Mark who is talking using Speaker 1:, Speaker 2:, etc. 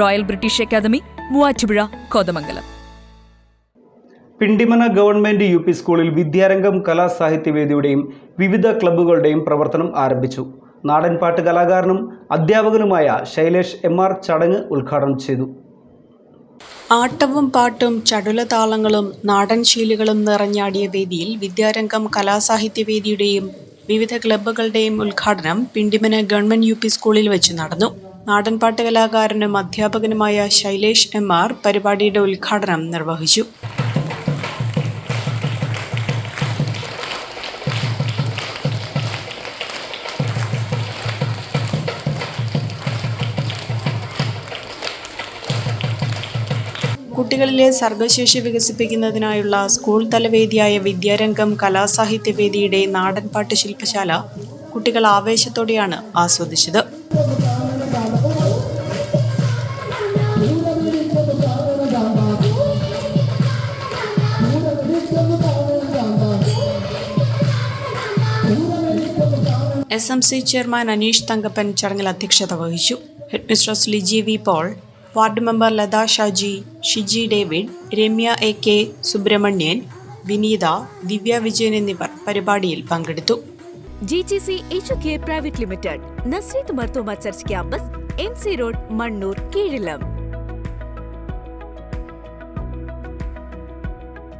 Speaker 1: Royal British academy Muvattupuzha Kothamangalam.
Speaker 2: Pindimana government U P സ്കൂളിൽ വിദ്യാരംഗം കലാസാഹിത്യവേദിയുടെയും വിവിധ ക്ലബ്ബുകളുടെയും പ്രവർത്തനം ആരംഭിച്ചു. നാടൻപാട്ട് കലാകാരനും അധ്യാപകനുമായ ശൈലേഷ് എം ആർ ചടങ്ങ് ഉദ്ഘാടനം ചെയ്തു.
Speaker 3: ആട്ടവും പാട്ടും ചടുലതാളങ്ങളും നാടൻ ശീലുകളും നിറഞ്ഞാടിയ വേദിയിൽ വിദ്യാരംഗം കലാസാഹിത്യവേദിയുടെയും വിവിധ ക്ലബ്ബുകളുടെയും ഉദ്ഘാടനം പിണ്ടിമന ഗവൺമെന്റ് യു പി സ്കൂളിൽ വെച്ച് നടന്നു. നാടൻപാട്ട് കലാകാരനും അധ്യാപകനുമായ ശൈലേഷ് എം ആർ പരിപാടിയുടെ ഉദ്ഘാടനം നിർവഹിച്ചു. കുട്ടികളിലെ സർഗശേഷി വികസിപ്പിക്കുന്നതിനായുള്ള സ്കൂൾ തലവേദിയായ വിദ്യാരംഗം കലാസാഹിത്യവേദിയുടെ നാടൻപാട്ട് ശില്പശാല കുട്ടികൾ ആവേശത്തോടെയാണ് ആസ്വദിച്ചത്. S M C chairman Aneesh Thankappan ചടങ്ങിൽ അധ്യക്ഷത വഹിച്ചു. Head mistress Liji V Paul ward member Latha Shaji Shiji David Ramya A K Subramanian Vineetha Divya Vijayan എന്നിവർ പരിപാടിയിൽ പങ്കെടുത്തു.
Speaker 4: G G C H K private limited Nazareth Marthoma church campus M C road Mannoor Keezhillam